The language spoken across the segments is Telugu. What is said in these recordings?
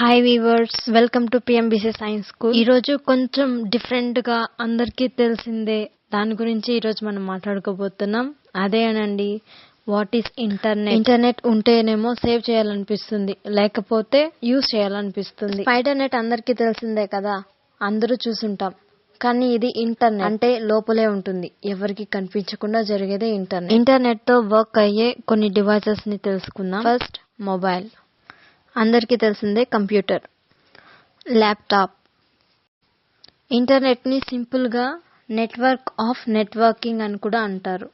Hi viewers welcome to PMBC science school ఈరోజు కొంచెం డిఫరెంట్గా అందరికీ తెలిసిందే. దాని గురించి ఈరోజు మనం మాట్లాడుకోబోతున్నాం. అదేనండి వాట్ ఈస్ ఇంటర్నెట్ ఇంటర్నెట్ ఉంటేనేమో సేవ్ చేయాలనిపిస్తుంది. లేకపోతే యూజ్ చేయాలనిపిస్తుంది. స్పైడర్ నెట్ అందరికీ తెలిసిందే కదా. అందరూ చూసుంటాం. కానీ ఇది ఇంటర్నెట్ అంటే లోపలే ఉంటుంది. ఎవరికి కనిపించకుండా జరిగేదే ఇంటర్నెట్ ఇంటర్నెట్తో వర్క్ అయ్యే కొన్ని డివైసెస్ని తెలుసుకుందాం. ఫస్ట్ మొబైల్ అందరికీ తెలిసిందే కంప్యూటర్. ల్యాప్టాప్. ఇంటర్నెట్ని సింపుల్గా నెట్వర్క్ ఆఫ్ నెట్వర్కింగ్ అని కూడా అంటారు.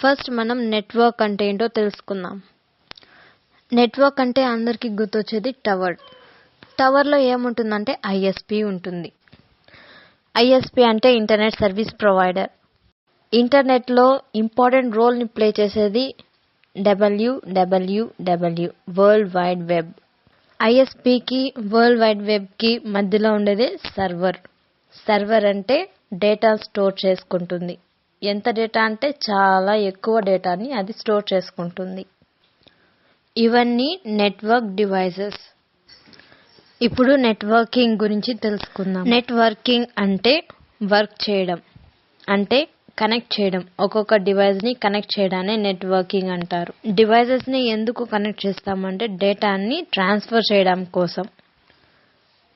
ఫస్ట్ మనం నెట్వర్క్ అంటే ఏంటో తెలుసుకుందాం. నెట్వర్క్ అంటే అందరికీ గుర్తొచ్చేది టవర్. టవర్లో ఏముంటుందంటే ఐఎస్పి ఉంటుంది. ఐఎస్పి అంటే ఇంటర్నెట్ సర్వీస్ ప్రొవైడర్. ఇంటర్నెట్లో ఇంపార్టెంట్ రోల్ని ప్లే చేసేది డబ్ల్యూడబ్ల్యూడబ్ల్యూ వరల్డ్ వైడ్ వెబ్ ఐఎస్పికి వరల్డ్ వైడ్ వెబ్కి మధ్యలో ఉండేదే సర్వర్ సర్వర్ అంటే డేటా స్టోర్ చేసుకుంటుంది. ఎంత డేటా అంటే చాలా ఎక్కువ డేటాని అది స్టోర్ చేసుకుంటుంది. ఇవన్నీ నెట్వర్క్ డివైజెస్ ఇప్పుడు నెట్వర్కింగ్ గురించి తెలుసుకుందాం. నెట్వర్కింగ్ అంటే వర్క్ చేయడం. అంటే కనెక్ట్ చేయడం ఒక్కొక్క డివైస్ని కనెక్ట్ చేయడాన్ని నెట్వర్కింగ్ అంటారు. డివైజెస్ని ఎందుకు కనెక్ట్ చేస్తామంటే డేటాని ట్రాన్స్ఫర్ చేయడం కోసం.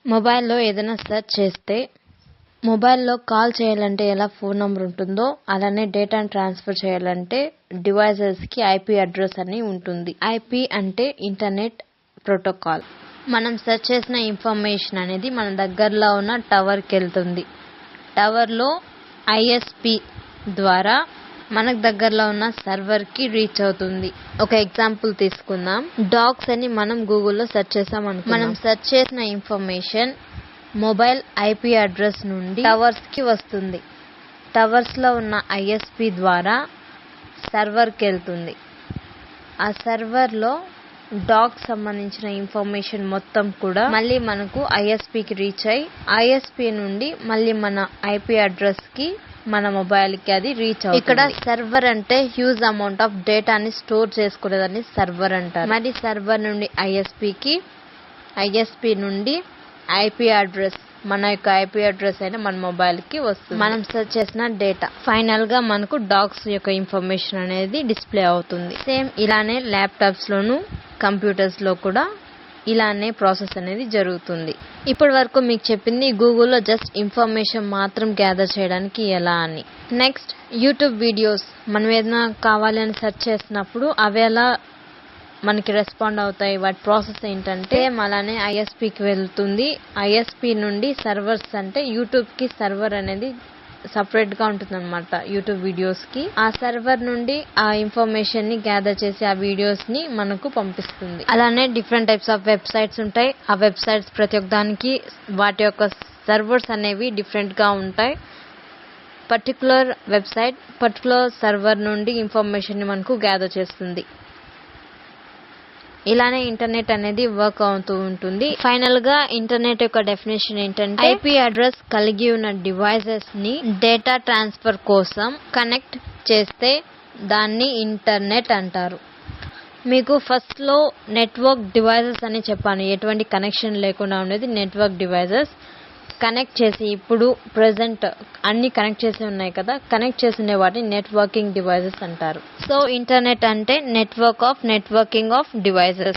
మొబైల్లో ఏదైనా సెర్చ్ చేస్తే మొబైల్లో కాల్ చేయాలంటే ఎలా ఫోన్ నెంబర్ ఉంటుందో అలానే డేటాను ట్రాన్స్ఫర్ చేయాలంటే డివైజెస్కి ఐపీ అడ్రస్ అని ఉంటుంది. ఐపీ అంటే ఇంటర్నెట్ ప్రోటోకాల్ మనం సెర్చ్ చేసిన ఇన్ఫర్మేషన్ అనేది మన దగ్గరలో ఉన్న టవర్కి వెళ్తుంది. టవర్లో ఐఎస్పి ద్వారా మనకు దగ్గరలో ఉన్న సర్వర్కి రీచ్ అవుతుంది. ఒక ఎగ్జాంపుల్ తీసుకుందాం. డాగ్స్ అని మనం గూగుల్లో సెర్చ్ చేసాం మనం సెర్చ్ చేసిన ఇన్ఫర్మేషన్ మొబైల్ ఐపీ అడ్రస్ నుండి టవర్స్కి వస్తుంది. టవర్స్లో ఉన్న ఐఎస్పి ద్వారా సర్వర్కి వెళ్తుంది. ఆ సర్వర్లో డాగ్ సంబంధించిన ఇన్ఫర్మేషన్ మొత్తం కూడా మళ్ళీ మనకు ఐఎస్పికి రీచ్ అయ్యి ఐఎస్పి నుండి మళ్ళీ మన ఐపీ అడ్రస్కి మన మొబైల్కి అది రీచ్ అవుతుంది. ఇక్కడ సర్వర్ అంటే హ్యూజ్ అమౌంట్ ఆఫ్ డేటాని స్టోర్ చేసుకునేదాన్ని సర్వర్ అంటారు. మరి సర్వర్ నుండి ఐఎస్పి కి ఐఎస్పి నుండి ఐపీ అడ్రస్ మన యొక్క ఐపీ అడ్రస్ అయినా మన మొబైల్కి వస్తుంది. మనం సెర్చ్ చేసిన డేటా ఫైనల్గా మనకు డాగ్స్ యొక్క ఇన్ఫర్మేషన్ అనేది డిస్ప్లే అవుతుంది. సేమ్ ఇలానే ల్యాప్టాప్స్ లోను కంప్యూటర్స్లో కూడా ఇలానే ప్రాసెస్ అనేది జరుగుతుంది. ఇప్పటి వరకు మీకు చెప్పింది గూగుల్లో జస్ట్ ఇన్ఫర్మేషన్ మాత్రం గ్యాదర్ చేయడానికి ఎలా అని. Next YouTube videos. మనం ఏదైనా కావాలి అని సెర్చ్ చేసినప్పుడు అవి ఎలా మనకి రెస్పాండ్ అవుతాయి? వాటి ప్రాసెస్ ఏంటంటే అలానే ఐఎస్పికి వెళ్తుంది. ఐఎస్పి నుండి సర్వర్స్ అంటే యూట్యూబ్కి సర్వర్ అనేది సపరేట్గా ఉంటుంది అనమాట యూట్యూబ్ వీడియోస్కి. ఆ సర్వర్ నుండి ఆ ఇన్ఫర్మేషన్ని గ్యాదర్ చేసి ఆ వీడియోస్ని మనకు పంపిస్తుంది. అలానే డిఫరెంట్ టైప్స్ ఆఫ్ వెబ్సైట్స్ ఉంటాయి. ఆ వెబ్సైట్స్ ప్రతి ఒక్క దానికి వాటి యొక్క సర్వర్స్ అనేవి డిఫరెంట్గా ఉంటాయి. పర్టికులర్ వెబ్సైట్ పర్టికులర్ సర్వర్ నుండి ఇన్ఫర్మేషన్ని మనకు గ్యాదర్ చేస్తుంది. ఇలానే ఇంటర్నెట్ అనేది వర్క్ అవుతూ ఉంటుంది. ఫైనల్గా ఇంటర్నెట్ యొక్క డెఫినేషన్ ఏంటంటే ఐపీ అడ్రస్ కలిగి ఉన్న డివైసెస్ని డేటా ట్రాన్స్ఫర్ కోసం కనెక్ట్ చేస్తే దాన్ని ఇంటర్నెట్ అంటారు. మీకు ఫస్ట్లో నెట్వర్క్ డివైసెస్ అని చెప్పాను. ఎటువంటి కనెక్షన్ లేకుండా ఉండేది నెట్వర్క్ డివైసెస్ కనెక్ట్ చేసి ఇప్పుడు ప్రెసెంట్ అన్ని కనెక్ట్ చేసి ఉన్నాయి కదా కనెక్ట్ చేసిన వాటిని నెట్వర్కింగ్ డివైసెస్ అంటారు. సో ఇంటర్నెట్ అంటే network of networking of devices